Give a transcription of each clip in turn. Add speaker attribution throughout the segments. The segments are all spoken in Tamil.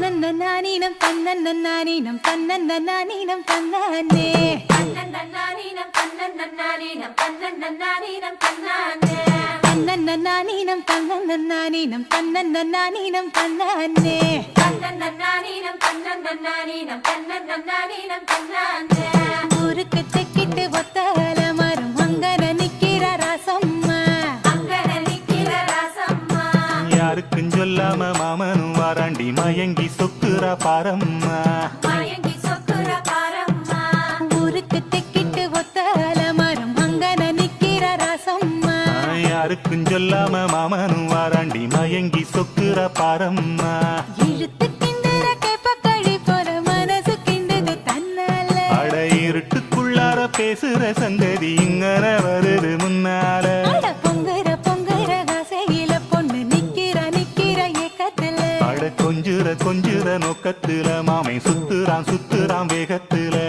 Speaker 1: தன்னன்னானீனம் தன்னன்னானீனம் தன்னன்னானீனம் தன்னானே
Speaker 2: தன்னன்னானீனம் தன்னன்னானீனம் தன்னன்னானீனம் தன்னானே
Speaker 1: தன்னன்னானீனம் தன்னன்னானீனம் தன்னன்னானீனம் தன்னானே
Speaker 2: தன்னன்னானீனம் தன்னன்னானீனம் தன்னன்னானீனம் தன்னானே
Speaker 1: ஊருக்கு தெக்கிட்டு ஒத்தல மரம் அங்கன நிக்கிற ராசம்மா.
Speaker 2: அங்கன நிக்கிற ராசம்மா.
Speaker 3: யாருக்கும் சொல்லாம மயங்கி சொக்குறா பாரம்மா.
Speaker 2: மயங்கி சொக்குற பாரம்மா.
Speaker 1: ஊருக்கு தெக்கிட்டு ஒத்தல மரம் அங்கன நிக்கிற ராசம்மா.
Speaker 3: யாருக்கும் சொல்லாம மாமனும் வாராண்டி மயங்கி சொக்குறா பாரம்மா.
Speaker 1: இழுத்து கிண்டுற கேப்பக்கழி போல மனசு கிண்டுது தன்னால.
Speaker 3: அட இருட்டுக்குள்ளார பேசுற சந்ததி கொஞ்சுற நோக்கத்துல மாமை சுத்துறான் சுத்துறான் வேகத்துல.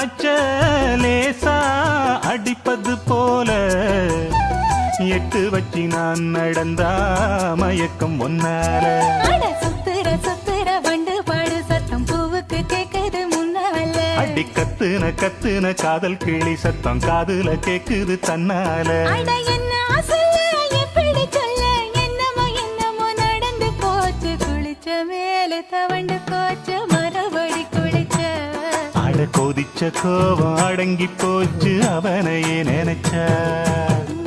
Speaker 3: காய்ச்ச லேசா அடிப்பது போல. எட்டு வச்சு நான் நடந்தா மயக்கம் ஒன்னால.
Speaker 1: சுத்துற சுத்துற வண்டு பாடு சத்தம் பூவுக்கு கேக்குது முன்னால
Speaker 3: அடி கத்துன கத்துன காதல் கிளி சத்தம் காதுல கேக்குது தன்னால.
Speaker 1: என்ன
Speaker 3: கொதிச்ச கோபம் அடங்கி போச்சு அவனையே நினைச்ச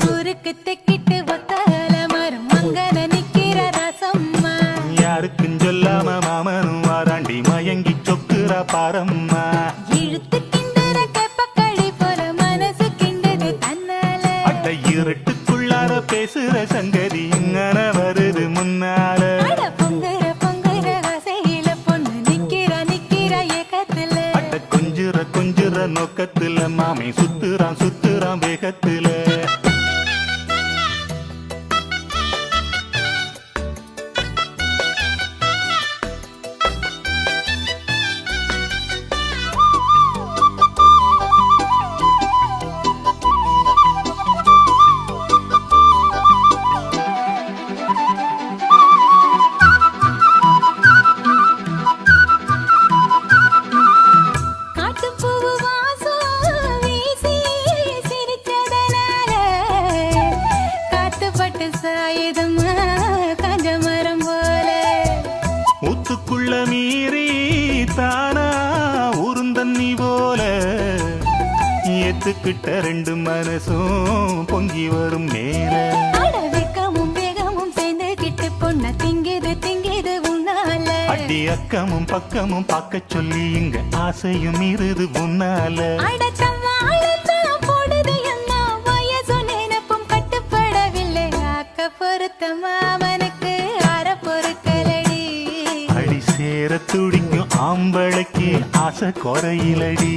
Speaker 1: ஊருக்கு தெக்கிட்டு ஒத்தால மரம் அங்கன நிக்கிற ரசம்மா
Speaker 3: யாருக்கும் சொல்லாம மாமனும் வாராண்டி மயங்கி சொக்குறா பாரம்மா
Speaker 1: இழுத்து கிண்டுற கெப்பக்களி போல மனசு கிண்டுது தன்னால
Speaker 3: அட இருட்டுக்குள்ளார பேசுற சங்கதி மாமை சுத்துறான் சுத்துறான் வேகத்துல.
Speaker 1: சாயுதம்மா காஞ்ச மரம் போல.
Speaker 3: ஊத்துக்குள்ள மீறி தானா உருந்தண்ணி போல. ஏத்துக்கிட்ட ரெண்டு மனசும் பொங்கி வரும் மேல.
Speaker 1: வெக்கமும் வேகமும் சேர்ந்து கிட்டு பொண்ண திங்கிது திங்கிது உன்னால.
Speaker 3: அடி அக்கமும் பக்கமும் பார்க்க சொல்லி இங்க ஆசையும் இருது உன்னால.
Speaker 1: அட பொறுத்த மாமனுக்கு அற பொறுக்கலடி
Speaker 3: அடி சேர துடிக்கும் ஆம்பளைக்கு ஆசை குறையிலடி.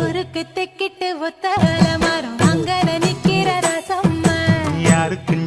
Speaker 1: ஊருக்கு தெக்கிட்டு ஒத்தல மரம் அங்கன நிக்கிற ரசம்மா.
Speaker 3: யாருக்கும்